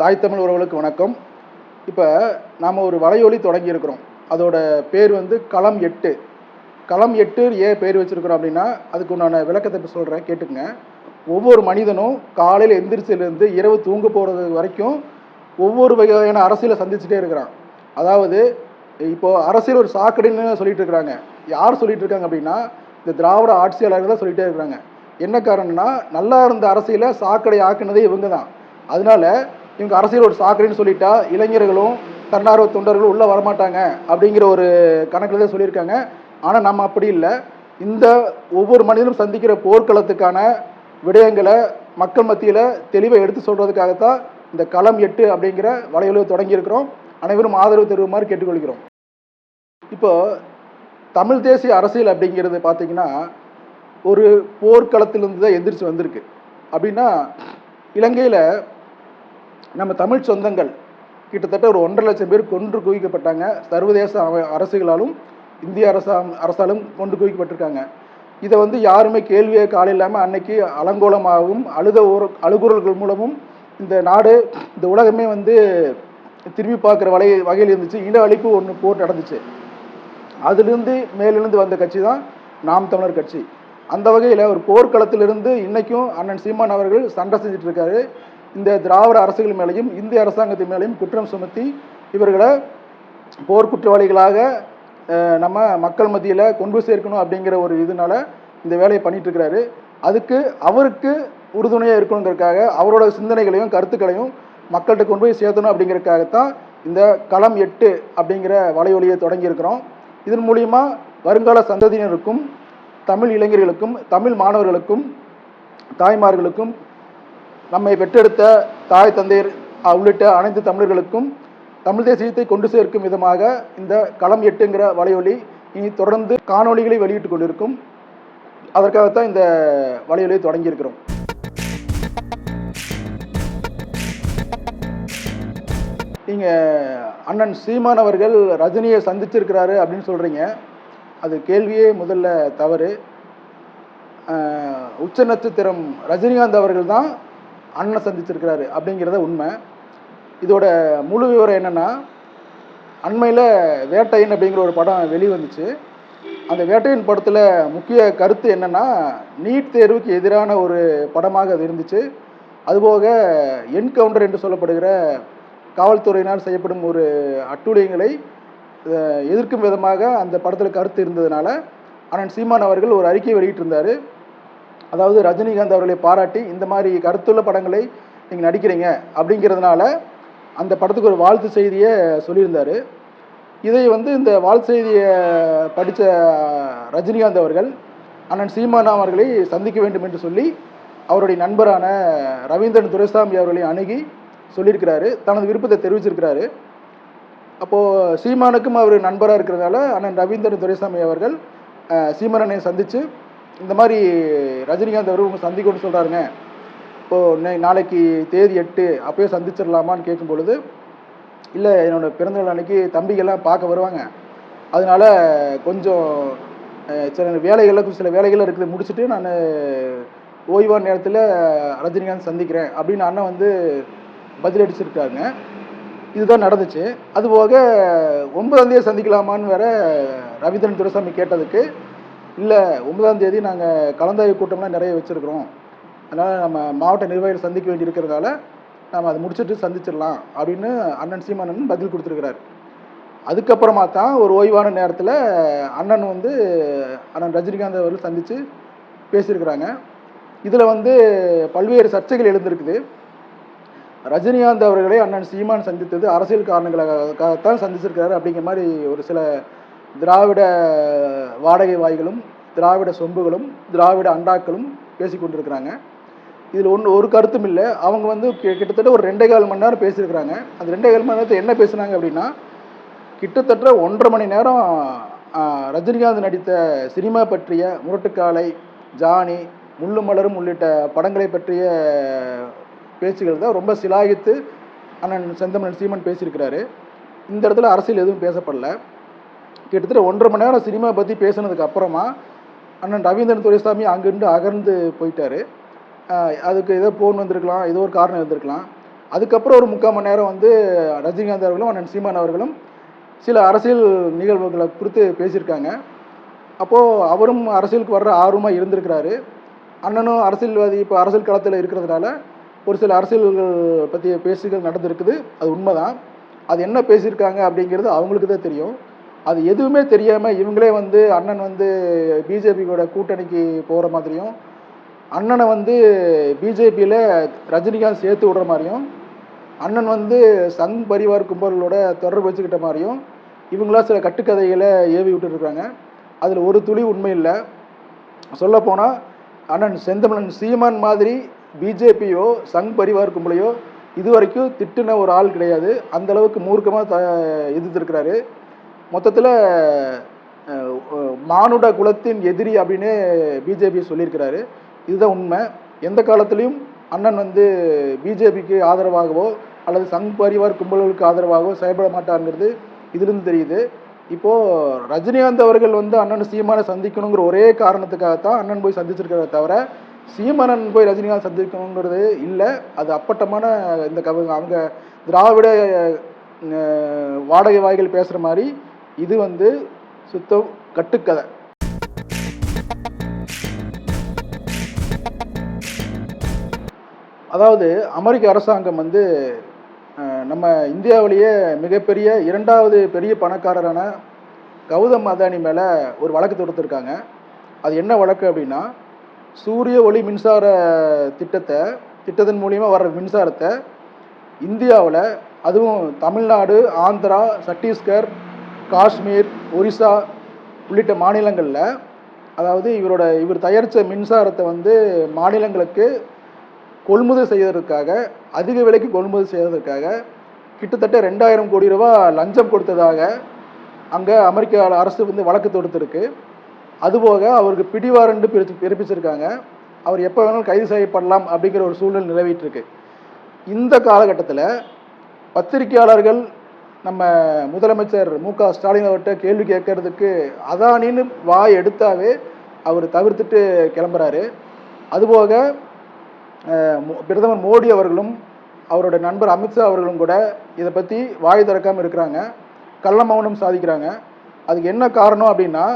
தாய் தமிழ் உறவுகளுக்கு வணக்கம். இப்போ நாம் ஒரு வலையொலி தொடங்கியிருக்கிறோம் அதோட பேர் வந்து களம் எட்டு. களம் எட்டு ஏன் பேர் வச்சிருக்கிறோம் அப்படின்னா அதுக்கு உண்டான விளக்கத்தை இப்போ சொல்கிறேன் கேட்டுக்கங்க. ஒவ்வொரு மனிதனும் காலையில் எந்திரிச்சிலேருந்து இரவு தூங்க போகிறது வரைக்கும் ஒவ்வொரு வகையான அரசியலை சந்திச்சுட்டே இருக்கிறான். அதாவது இப்போது அரசியல் ஒரு சாக்கடைன்னு சொல்லிட்டு இருக்கிறாங்க. யார் சொல்லிட்டு இருக்காங்க அப்படின்னா இந்த திராவிட ஆட்சியாளர்கள் தான் சொல்லிட்டே இருக்கிறாங்க. என்ன காரணம்னா நல்லா இருந்த அரசியலை சாக்கடை ஆக்குனதே இவங்க தான். அதனால இவங்க அரசியல் ஒரு சாக்கடைன்னு சொல்லிட்டா இளைஞர்களும் தன்னார்வ தொண்டர்களும் உள்ளே வரமாட்டாங்க அப்படிங்கிற ஒரு கணக்கில் தான் சொல்லியிருக்காங்க. ஆனால் நம்ம அப்படி இல்லை. இந்த ஒவ்வொரு மனிதனும் சந்திக்கிற போர்க்களத்துக்கான விடயங்களை மக்கள் மத்தியில் தெளிவை எடுத்து சொல்கிறதுக்காகத்தான் இந்த களம் எட்டு அப்படிங்கிற வலையொலியை தொடங்கியிருக்கிறோம். அனைவரும் ஆதரவு தருவுமாறு கேட்டுக்கொள்கிறோம். இப்போ தமிழ் தேசிய அரசியல் அப்படிங்கிறது பார்த்தீங்கன்னா ஒரு போர்க்களத்திலிருந்து தான் எந்திரிச்சு வந்திருக்கு. அப்படின்னா இலங்கையில் நம்ம தமிழ் சொந்தங்கள் கிட்டத்தட்ட ஒரு ஒன்றரை லட்சம் பேர் கொன்று குவிக்கப்பட்டாங்க. சர்வதேச அரசுகளாலும் இந்திய அரசா அரசாலும் கொண்டு குவிக்கப்பட்டிருக்காங்க. இதை வந்து யாருமே கேள்வியே கால இல்லாமல் அன்னைக்கு அலங்கோலமாகவும் அழுத ஒரு அழுகுறல்கள் மூலமும் இந்த நாடு இந்த உலகமே வந்து திரும்பி பார்க்குற வகை வகையில் இருந்துச்சு. இன அழிப்பு ஒன்று போர் நடந்துச்சு. அதுலேருந்து மேலிருந்து வந்த கட்சி தான் நாம் தமிழர் கட்சி. அந்த வகையில் ஒரு போர்க்களத்திலிருந்து இன்னைக்கும் அண்ணன் சீமான் அவர்கள் சண்டை செஞ்சுட்டு இருக்காரு. இந்த திராவிட அரசுகள் மேலேயும் இந்திய அரசாங்கத்தின் மேலேயும் குற்றம் சுமத்தி இவர்களை போர்க்குற்றவாளிகளாக நம்ம மக்கள் மத்தியில் கொண்டு சேர்க்கணும் அப்படிங்கிற ஒரு இதனால இந்த வேலையை பண்ணிட்டு இருக்கிறாரு அதுக்கு அவருக்கு உறுதுணையாக இருக்கணுங்கிறதுக்காக அவரோட சிந்தனைகளையும் கருத்துக்களையும் மக்கள்கிட்ட கொண்டு போய் சேர்த்தணும் அப்படிங்கிறதுக்காகத்தான் இந்த களம் எட்டு அப்படிங்கிற வலையொலியை தொடங்கியிருக்கிறோம். இதன் மூலிமா வருங்கால சந்ததியினருக்கும் தமிழ் இளைஞர்களுக்கும் தமிழ் மாணவர்களுக்கும் தாய்மார்களுக்கும் நம்மை பெற்றெடுத்த தாய் தந்தையர் உள்ளிட்ட அனைத்து தமிழர்களுக்கும் தமிழ் தேசியத்தை கொண்டு சேர்க்கும் விதமாக இந்த களம் எட்டுங்கிற வலையொலி இனி தொடர்ந்து காணொலிகளை வெளியிட்டு கொண்டிருக்கும். அதற்காகத்தான் இந்த வலையொலியை தொடங்கியிருக்கிறோம். நீங்கள் அண்ணன் சீமான் அவர்கள் ரஜினியை சந்திச்சிருக்கிறாரு அப்படின்னு சொல்கிறீங்க அது கேள்வியே முதல்ல தவறு. உச்ச நட்சத்திரம் ரஜினிகாந்த் அவர்கள் தான் அண்ணனை சந்திச்சிருக்கிறாரு அப்படிங்கிறத உண்மை. இதோட முழு விவரம் என்னென்னா அண்மையில் வேட்டையன் அப்படிங்கிற ஒரு படம் வெளிவந்துச்சு. அந்த வேட்டையன் படத்தில் முக்கிய கருத்து என்னன்னா நீட் தேர்வுக்கு எதிரான ஒரு படமாக அது இருந்துச்சு. அதுபோக என்கவுண்டர் என்று சொல்லப்படுகிற காவல்துறையினால் செய்யப்படும் ஒரு அட்டூழியங்களை எதிர்க்கும் விதமாக அந்த படத்தில் கருத்து இருந்ததுனால அண்ணன் சீமான் அவர்கள் ஒரு அறிக்கை வெளியிட்டிருந்தார். அதாவது ரஜினிகாந்த் அவர்களை பாராட்டி இந்த மாதிரி கருத்துள்ள படங்களை நீங்கள் நடிக்கிறீங்க அப்படிங்கிறதுனால அந்த படத்துக்கு ஒரு வாழ்த்து செய்தியை சொல்லியிருந்தார். இதை வந்து இந்த வாழ்த்து செய்தியை படித்த ரஜினிகாந்த் அவர்கள் அண்ணன் சீமானா அவர்களை சந்திக்க வேண்டும் என்று சொல்லி அவருடைய நண்பரான ரவீந்திரன் துரைசாமி அவர்களை அணுகி சொல்லியிருக்கிறாரு. தனது விருப்பத்தை தெரிவிச்சிருக்கிறாரு. அப்போது சீமானுக்கும் அவர் நண்பராக இருக்கிறதால அண்ணன் ரவீந்திரன் துரைசாமி அவர்கள் சீமானனை சந்தித்து இந்த மாதிரி ரஜினிகாந்த் அவர் உங்க சந்திக்கணும்னு சொல்கிறாருங்க இப்போது நாளைக்கு தேதி எட்டு அப்போயே சந்திச்சிடலாமான்னு கேட்கும் பொழுது இல்லை என்னோட பிறந்தநாள் அன்னைக்கு தம்பிகள்லாம் பார்க்க வருவாங்க. அதனால கொஞ்சம் சில வேலைகள் சில வேலைகள் இருக்குது முடிச்சுட்டு நான் ஓய்வான நேரத்தில் ரஜினிகாந்த் சந்திக்கிறேன் அப்படின்னு அண்ணன் வந்து பதிலடிச்சிருக்காங்க இதுதான் நடந்துச்சு. அதுபோக ஒன்பதாம் தேதி சந்திக்கலாமான்னு வேற ரவீந்திரன் துரசாமி கேட்டதுக்கு இல்லை ஒன்பதாம் தேதி நாங்கள் கலந்தாய்வு கூட்டம்லாம் நிறைய வச்சுருக்குறோம். அதனால் நம்ம மாவட்ட நிர்வாகிகள் சந்திக்க வேண்டி இருக்கிறதால நம்ம அதை முடிச்சுட்டு சந்திச்சிடலாம் அப்படின்னு அண்ணன் சீமானன் பதில் கொடுத்துருக்கிறார். அதுக்கப்புறமா தான் ஒரு ஓய்வான நேரத்தில் அண்ணன் வந்து அண்ணன் ரஜினிகாந்த் அவர்கள் சந்தித்து பேசியிருக்கிறாங்க. இதில் வந்து பல்வேறு சர்ச்சைகள் எழுந்திருக்குது. ரஜினிகாந்த் அவர்களை அண்ணன் சீமான் சந்தித்தது அரசியல் காரணங்களுக்காகத்தான் சந்திச்சிருக்கிறாரு அப்படிங்கிற மாதிரி ஒரு சில திராவிட வாடகை வாய்களும் திராவிட சொம்புகளும் திராவிட அண்டாக்களும் பேசி கொண்டிருக்கிறாங்க. இதில் ஒன்று ஒரு கருத்தும் இல்லை. அவங்க வந்து கிட்டத்தட்ட ஒரு ரெண்டே கால் மணி நேரம் பேசியிருக்கிறாங்க. அந்த ரெண்டே கால் மணி நேரத்தை என்ன பேசுனாங்க அப்படின்னா கிட்டத்தட்ட ஒன்றரை மணி நேரம் ரஜினிகாந்த் நடித்த சினிமா பற்றிய முரட்டுக்காலை ஜானி முள்ளு மலரும் உள்ளிட்ட படங்களை பற்றிய பேச்சுகள் தான் ரொம்ப சிலாகித்து அண்ணன் செந்தமன் சீமன் பேசியிருக்கிறாரு. இந்த இடத்துல அரசியல் எதுவும் பேசப்படல. கிட்டத்தட்ட ஒன்றரை மணி நேரம் சினிமா பற்றி பேசுனதுக்கு அப்புறமா அண்ணன் ரவீந்திரன் துரைசாமி அங்கிருந்து அகர்ந்து போயிட்டார். அதுக்கு ஏதோ போன் வந்திருக்கலாம் ஏதோ ஒரு காரணம் இருந்திருக்கலாம். அதுக்கப்புறம் ஒரு முக்கால் மணி நேரம் வந்து ரஜினிகாந்த் அவர்களும் அண்ணன் சீமான் அவர்களும் சில அரசியல் நிகழ்வுகளை குறித்து பேசியிருக்காங்க. அப்போது அவரும் அரசியலுக்கு வர்ற ஆர்வமாக இருந்திருக்கிறாரு. அண்ணனும் அரசியல்வாதி இப்போ அரசியல் களத்தில் இருக்கிறதுனால ஒரு சில அரசியல்கள் பற்றிய பேசுகள் நடந்திருக்குது. அது உண்மைதான். அது என்ன பேசியிருக்காங்க அப்படிங்கிறது அவங்களுக்கு தான் தெரியும். அது எதுவுமே தெரியாமல் இவங்களே வந்து அண்ணன் வந்து பிஜேபியோட கூட்டணிக்கு போகிற மாதிரியும் அண்ணனை வந்து பிஜேபியில் ரஜினிகாந்த் சேர்த்து விடுற மாதிரியும் அண்ணன் வந்து சங் பரிவார் கும்பலோட தொடர்பு வச்சுக்கிட்ட மாதிரியும் இவங்களா சில கட்டுக்கதைகளை ஏவி விட்டுருக்காங்க அதில் ஒரு துளி உண்மை இல்லை. சொல்லப்போனால் அண்ணன் செந்தமிழன் சீமான் மாதிரி பிஜேபியோ சங் பரிவார் கும்பலையோ இது வரைக்கும் திட்டுன ஒரு ஆள் கிடையாது. அந்த அளவுக்கு மூர்க்கமாக த எதிர்த்திருக்கிறாரு மொத்தத்தில் மானுட குலத்தின் எதிரி அப்படின்னு பிஜேபி சொல்லியிருக்கிறாரு. இதுதான் உண்மை. எந்த காலத்துலேயும் அண்ணன் வந்து பிஜேபிக்கு ஆதரவாகவோ அல்லது சங் பரிவார் கும்பல்களுக்கு ஆதரவாகவோ செயல்பட மாட்டாருங்கிறது இதிலிருந்து தெரியுது. இப்போது ரஜினிகாந்த் அவர்கள் வந்து அண்ணன் சீமானை சந்திக்கணுங்கிற ஒரே காரணத்துக்காகத்தான் அண்ணன் போய் சந்திச்சிருக்கிறத தவிர சீமானன் போய் ரஜினிகாந்த் சந்திக்கணுங்கிறது இல்லை. அது அப்பட்டமான இந்த கவ அவங்க திராவிட வாடகை வாய்கள் பேசுகிற மாதிரி இது வந்து சுத்தம் கட்டுக்கதை. அதாவது அமெரிக்க அரசாங்கம் வந்து நம்ம இந்தியாவிலேயே மிகப்பெரிய இரண்டாவது பெரிய பணக்காரரான கௌதம் அதானி மேலே ஒரு வழக்கு தொடுத்துருக்காங்க. அது என்ன வழக்கு அப்படின்னா சூரிய ஒளி மின்சார திட்டத்தை திட்டத்தின் மூலியமாக வர்ற மின்சாரத்தை இந்தியாவில் அதுவும் தமிழ்நாடு ஆந்திரா சத்தீஸ்கர் காஷ்மீர் ஒரிசா உள்ளிட்ட மாநிலங்களில் அதாவது இவரோட இவர் தயாரித்த மின்சாரத்தை வந்து மாநிலங்களுக்கு கொள்முதல் செய்வதற்காக அதிக விலைக்கு கொள்முதல் செய்வதற்காக கிட்டத்தட்ட ரெண்டாயிரம் கோடி ரூபா லஞ்சம் கொடுத்ததாக அங்கே அமெரிக்க அரசு வந்து வழக்கு தொடுத்திருக்கு. அதுபோக அவருக்கு பிடிவாரண்டு பிரிச்சு பிறப்பிச்சிருக்காங்க. அவர் எப்போ வேணாலும் கைது செய்யப்படலாம் அப்படிங்கிற ஒரு சூழ்நிலை நிலவிட்டு இருக்கு இந்த காலகட்டத்தில் பத்திரிகையாளர்கள் நம்ம முதலமைச்சர் மு க ஸ்டாலின் அவர்கிட்ட கேள்வி கேட்கறதுக்கு அதானின்னு வாய் எடுத்தாவே அவர் தவிர்த்துட்டு கிளம்புறாரு. அதுபோக பிரதமர் மோடி அவர்களும் அவரோட நண்பர் அமித்ஷா அவர்களும் கூட இதை பற்றி வாய் திறக்காமல் இருக்கிறாங்க. கள்ள மௌனம் சாதிக்கிறாங்க. அதுக்கு என்ன காரணம் அப்படின்னா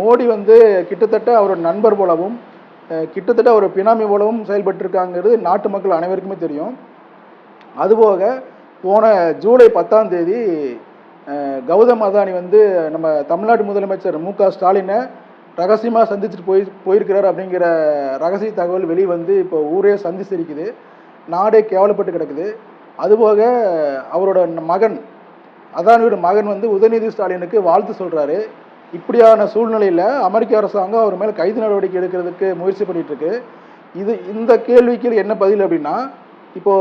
மோடி வந்து கிட்டத்தட்ட அவரோட நண்பர் போலவும் கிட்டத்தட்ட ஒரு பினாமி போலவும் செயல்பட்டுருக்காங்கிறது நாட்டு மக்கள் அனைவருக்குமே தெரியும். அதுபோக போன ஜூலை பத்தாம் தேதி கௌதம் அதானி வந்து நம்ம தமிழ்நாடு முதலமைச்சர் மு க ஸ்டாலினை ரகசியமாக சந்திச்சுட்டு போய் போயிருக்கிறார் அப்படிங்கிற ரகசிய தகவல் வெளியே வந்து இப்போ ஊரே சந்திச்சிருக்குது. நாடே கேவலப்பட்டு கிடக்குது. அதுபோக அவரோட மகன் அதானியோட மகன் வந்து உதயநிதி ஸ்டாலினுக்கு வாழ்த்து சொல்கிறாரு இப்படியான சூழ்நிலையில் அமெரிக்க அரசாங்கம் அவர் மேலே கைது நடவடிக்கை எடுக்கிறதுக்கு முயற்சி பண்ணிகிட்ருக்கு இது இந்த கேள்விக்கு என்ன பதில் அப்படின்னா இப்போ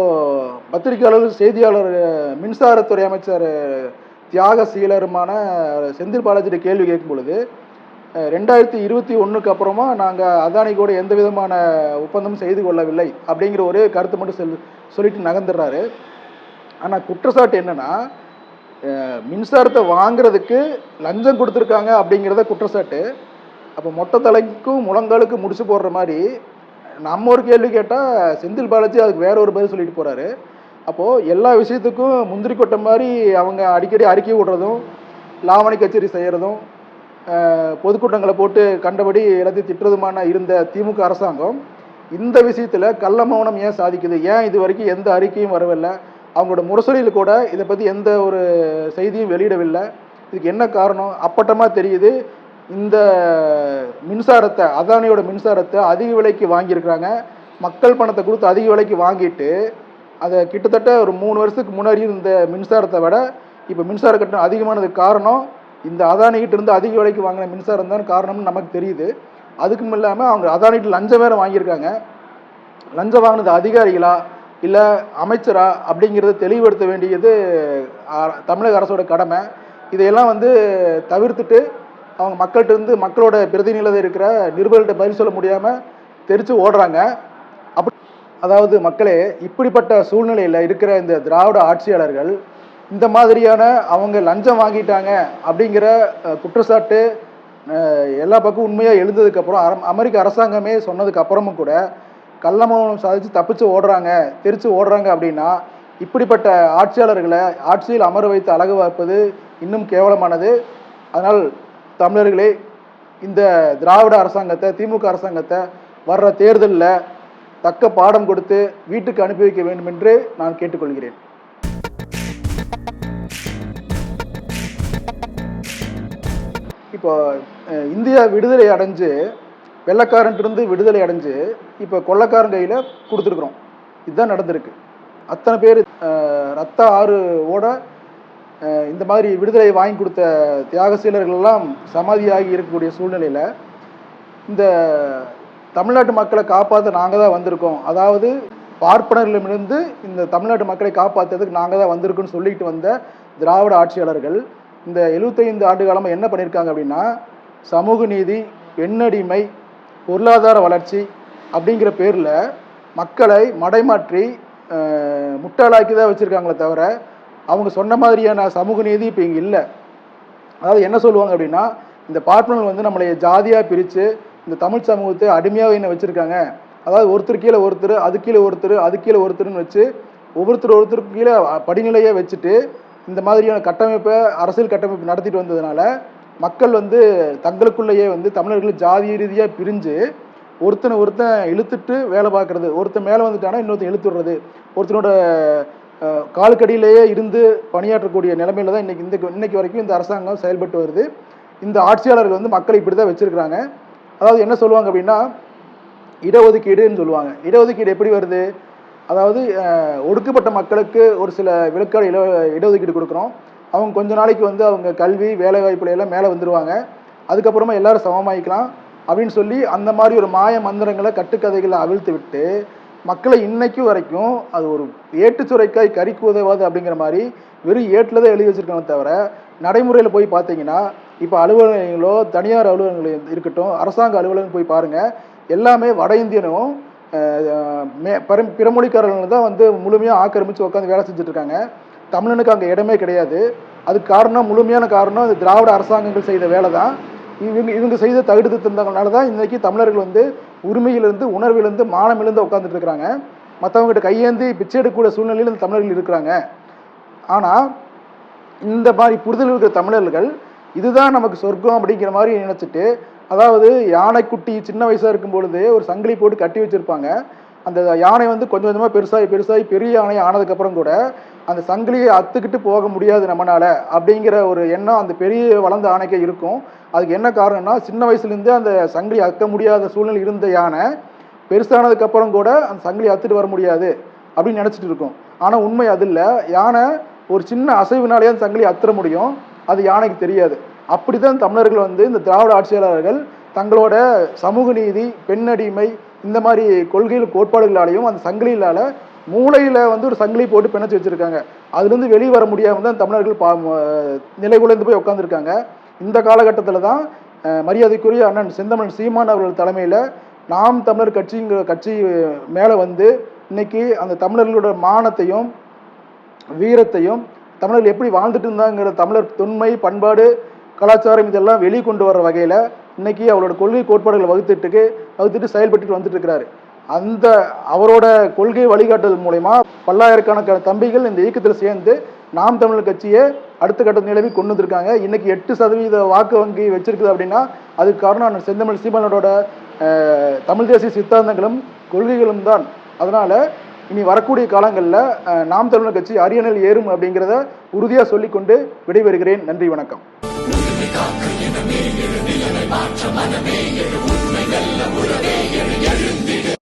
பத்திரிகையாளர் செய்தியாளர் மின்சாரத்துறை அமைச்சர் தியாகசீலருமான செந்தில் பாலாஜிட்ட கேள்வி கேட்கும் பொழுது ரெண்டாயிரத்தி இருபத்தி ஒன்றுக்கு அப்புறமா நாங்கள் அதானி கூட எந்த விதமான ஒப்பந்தம் செய்து கொள்ளவில்லை அப்படிங்கிற ஒரு கருத்து மட்டும் சொல் சொல்லிட்டு நகர்ந்துடுறாரு. ஆனால் குற்றச்சாட்டு என்னன்னா மின்சாரத்தை வாங்குறதுக்கு லஞ்சம் கொடுத்துருக்காங்க அப்படிங்கிறத குற்றச்சாட்டு. அப்போ மொட்டை தலைக்கும் முழங்காலுக்கு முடிச்சு போடுற மாதிரி நம்ம ஒரு கேள்வி கேட்டால் செந்தில் பாலாஜி அதுக்கு வேற ஒரு பதில் சொல்லிட்டு போகிறாரு அப்போது எல்லா விஷயத்துக்கும் முந்திரி கொட்டை மாதிரி அவங்க அடிக்கடி அறிக்கை விடுறதும் லாவணி கச்சேரி செய்கிறதும் பொதுக்கூட்டங்களை போட்டு கண்டபடி எல்லாத்தையும் திட்டுறதுமான இருந்த திமுக அரசாங்கம் இந்த விஷயத்தில் கள்ள மௌனம் ஏன் சாதிக்குது? ஏன் இது வரைக்கும் எந்த அறிக்கையும் வரவில்லை? அவங்களோட முரசொலியில் கூட இதை பற்றி எந்த ஒரு செய்தியும் வெளியிடவில்லை. இதுக்கு என்ன காரணம்? அப்பட்டமாக தெரியுது. இந்த மின்சாரத்தை அதானியோட மின்சாரத்தை அதிக விலைக்கு வாங்கியிருக்கிறாங்க. மக்கள் பணத்தை கொடுத்து அதிக விலைக்கு வாங்கிட்டு அதை கிட்டத்தட்ட ஒரு மூணு வருஷத்துக்கு முன்னாடி இருந்த மின்சாரத்தை விட இப்போ மின்சார கட்டணம் அதிகமானதுக்கு காரணம் இந்த அதானிகிட்ட இருந்து அதிக விலைக்கு வாங்கின மின்சாரம் தான் காரணம்னு நமக்கு தெரியுது. அதுக்கும் இல்லாமல் அவங்க அதானிகிட்ட லஞ்சம் வேறு வாங்கியிருக்காங்க. லஞ்சம் வாங்கினது அதிகாரிகளா இல்லை அமைச்சரா அப்படிங்கிறத தெளிவுபடுத்த வேண்டியது தமிழக அரசோட கடமை. இதையெல்லாம் வந்து தவிர்த்துட்டு அவங்க மக்கள்கிட்ட இருந்து மக்களோட பிரதிநிதியில் இருக்கிற நிருபர்கள்ட்ட பதில் சொல்ல முடியாமல் தெரிச்சு ஓடுறாங்க. அப்படி அதாவது மக்களே இப்படிப்பட்ட சூழ்நிலையில் இருக்கிற இந்த திராவிட ஆட்சியாளர்கள் இந்த மாதிரியான அவங்க லஞ்சம் வாங்கிட்டாங்க அப்படிங்கிற குற்றச்சாட்டு எல்லா பக்கம் உண்மையாக எழுந்ததுக்கப்புறம் அரம் அமெரிக்க அரசாங்கமே சொன்னதுக்கப்புறமும் கூட கள்ளமௌனம் சாதித்து தப்பிச்சு ஓடுறாங்க தெரிச்சு ஓடுறாங்க அப்படின்னா இப்படிப்பட்ட ஆட்சியாளர்களை ஆட்சியில் அமர வைத்து அழகு பார்ப்பது இன்னும் கேவலமானது. அதனால் தமிழர்களே இந்த திராவிட அரசாங்கத்தை திமுக அரசாங்கத்தை வர்ற தேர்தலில் தக்க பாடம் கொடுத்து வீட்டுக்கு அனுப்பி வைக்க வேண்டும் என்று நான் கேட்டுக்கொள்கிறேன். இப்போ இந்தியா விடுதலை அடைஞ்சு வெள்ளக்காரன்ட்டிருந்து விடுதலை அடைஞ்சு இப்போ கொள்ளக்காரன் கையில் கொடுத்துருக்குறோம். இதுதான் நடந்திருக்கு. அத்தனை பேர் ரத்த ஆறு ஓட இந்த மாதிரி விடுதலை வாங்கி கொடுத்த தியாகசீலர்களெல்லாம் சமாதியாகி இருக்கக்கூடிய சூழ்நிலையில் இந்த தமிழ்நாட்டு மக்களை காப்பாற்ற நாங்கள் தான் வந்திருக்கோம். அதாவது பார்ப்பனர்களிடமிருந்து இந்த தமிழ்நாட்டு மக்களை காப்பாற்றுறதுக்கு நாங்கள் தான் வந்திருக்கோம்னு சொல்லிட்டு வந்த திராவிட ஆட்சியாளர்கள் இந்த 75 ஆண்டு காலமாக என்ன பண்ணியிருக்காங்க அப்படின்னா சமூக நீதி பெண்ணடிமை பொருளாதார வளர்ச்சி அப்படிங்கிற பேரில் மக்களை மடைமாற்றி முட்டாளாக்கி தான் வச்சுருக்காங்களே தவிர அவங்க சொன்ன மாதிரியான சமூக நீதி இப்போ இங்கே இல்லை. அதாவது என்ன சொல்லுவாங்க அப்படின்னா இந்த பார்ப்பனர்கள் வந்து நம்மளைய ஜாதியாக பிரித்து இந்த தமிழ் சமூகத்தை அடிமையாக என்ன வச்சுருக்காங்க. அதாவது ஒருத்தர் கீழே ஒருத்தர் அது கீழே ஒருத்தர் அது கீழே ஒருத்தர்னு வச்சு ஒவ்வொருத்தர் ஒருத்தருக்கு கீழே படிநிலையை வச்சுட்டு இந்த மாதிரியான கட்டமைப்பை அரசியல் கட்டமைப்பு நடத்திட்டு வந்ததுனால மக்கள் வந்து தங்களுக்குள்ளேயே வந்து தமிழர்கள் ஜாதி ரீதியாக பிரிஞ்சு ஒருத்தனை ஒருத்தன் இழுத்துட்டு வேலை பார்க்குறது ஒருத்தன் மேலே வந்துட்டானா இன்னொருத்தன் இழுத்துடுறது ஒருத்தனோட காலுக்கடியிலேயே இருந்து பணியாற்றக்கூடிய நிலைமையில தான் இன்றைக்கி இந்த இன்னைக்கு வரைக்கும் இந்த அரசாங்கம் செயல்பட்டு வருது. இந்த ஆட்சியாளர்கள் வந்து மக்களை இப்படி தான் வச்சுருக்கிறாங்க. அதாவது என்ன சொல்லுவாங்க அப்படின்னா இடஒதுக்கீடுன்னு சொல்லுவாங்க. இடஒதுக்கீடு எப்படி வருது? அதாவது ஒடுக்கப்பட்ட மக்களுக்கு ஒரு சில விழுக்காடு இட இடஒதுக்கீடு கொடுக்குறோம். அவங்க கொஞ்ச நாளைக்கு வந்து அவங்க கல்வி வேலை வாய்ப்புல எல்லாம் மேலே வந்துடுவாங்க அதுக்கப்புறமா எல்லாரும் சமமாயிக்கலாம் அப்படின்னு சொல்லி அந்த மாதிரி ஒரு மாய மந்திரங்களை கட்டுக்கதைகளை அவிழ்த்து விட்டு மக்களை இன்னைக்கு வரைக்கும் அது ஒரு ஏட்டு சுரைக்காய் கறிக்கு உதவாது அப்படிங்கிற மாதிரி வெறும் ஏட்டில் தான் எழுதி வச்சிருக்காங்க தவிர நடைமுறையில் போய் பார்த்தீங்கன்னா இப்போ அலுவலகங்களோ தனியார் அலுவலகங்கள் இருக்கட்டும் அரசாங்க அலுவலகம் போய் பாருங்கள் எல்லாமே வட இந்தியனும் மே பிற பிறமொழிக்காரர்கள் தான் வந்து முழுமையாக ஆக்கிரமித்து உட்காந்து வேலை செஞ்சுட்ருக்காங்க தமிழனுக்கு அங்கே இடமே கிடையாது. அதுக்கு காரணம் முழுமையான காரணம் இந்த திராவிட அரசாங்கங்கள் செய்த வேலை தான் இவங்க இவங்க செய்த தகுடு திருத்தங்களால தான் இன்றைக்கி தமிழர்கள் வந்து உரிமையிலிருந்து உணர்விலிருந்து மானமிலிருந்து உட்காந்துட்டு இருக்கிறாங்க. மற்றவங்ககிட்ட கையேந்தி பிச்சை எடுக்கக்கூடிய சூழ்நிலையில் இந்த தமிழர்கள் இருக்கிறாங்க. ஆனால் இந்த மாதிரி புரிதல் இருக்கிற தமிழர்கள் இதுதான் நமக்கு சொர்க்கம் அப்படிங்கிற மாதிரி நினச்சிட்டு அதாவது யானைக்குட்டி சின்ன வயசாக இருக்கும் பொழுது ஒரு சங்கிலி போட்டு கட்டி வச்சுருப்பாங்க. அந்த யானை வந்து கொஞ்சம் கொஞ்சமாக பெருசாகி பெருசாகி பெரிய யானை ஆனதுக்கப்புறம் கூட அந்த சங்கிலியை அத்துக்கிட்டு போக முடியாது நம்மனால அப்படிங்கிற ஒரு எண்ணம் அந்த பெரிய வளர்ந்த ஆணைக்கே இருக்கும். அதுக்கு என்ன காரணம்னா சின்ன வயசுலேருந்தே அந்த சங்கிலி அக்க முடியாத சூழ்நிலை இருந்த யானை பெருசானதுக்கு அப்புறம் கூட அந்த சங்கிலி அத்துட்டு வர முடியாது அப்படின்னு நினச்சிட்டு இருக்கும். ஆனால் உண்மை அது இல்லை. யானை ஒரு சின்ன அசைவினாலே அந்த சங்கிலி அத்துற முடியும். அது யானைக்கு தெரியாது. அப்படி தான் தமிழர்கள் வந்து இந்த திராவிட ஆட்சியாளர்கள் தங்களோட சமூக நீதி பெண்ணடிமை இந்த மாதிரி கொள்கைகள் கோட்பாடுகளாலையும் அந்த சங்கிலியிலால மூளையில் வந்து ஒரு சங்கிலி போட்டு பிணைச்சி வச்சுருக்காங்க. அதுலேருந்து வெளியே வர முடியாமல் தான் தமிழர்கள் பா நிலை போய் உட்காந்துருக்காங்க இந்த காலகட்டத்தில் தான் மரியாதைக்குரிய அண்ணன் செந்தமன் சீமான் அவர்கள் தலைமையில் நாம் தமிழர் கட்சிங்கிற கட்சி மேலே வந்து இன்னைக்கு அந்த தமிழர்களோட மானத்தையும் வீரத்தையும் தமிழர்கள் எப்படி வாழ்ந்துட்டு இருந்தாங்கிற தமிழர் தொன்மை பண்பாடு கலாச்சாரம் இதெல்லாம் வெளிக்கொண்டு வர்ற வர வகையில் இன்னைக்கு அவரோட கொள்கை கோட்பாடுகளை வகுத்துட்டுக்கு வகுத்துட்டு செயல்பட்டுட்டு வந்துட்டு இருக்கிறாரு. அந்த அவரோட கொள்கை வழிகாட்டுதல் மூலயமா பல்லாயிரக்கணக்கான தம்பிகள் இந்த இயக்கத்தில் சேர்ந்து நாம் தமிழர் கட்சியை அடுத்த கட்ட நிலவி கொண்டு வந்திருக்காங்க. இன்னைக்கு எட்டு சதவீத வாக்கு வங்கி வச்சிருக்குது அப்படின்னா அதுக்கு காரணம் செந்தமிழ் சீமானோட தமிழ் தேசிய சித்தாந்தங்களும் கொள்கைகளும் தான். அதனால இனி வரக்கூடிய காலங்களில் நாம் தமிழர் கட்சி அரியணையில் ஏறும் அப்படிங்கிறத உறுதியாக சொல்லிக்கொண்டு விடைபெறுகிறேன். நன்றி வணக்கம். உண்மை நல்ல உறவே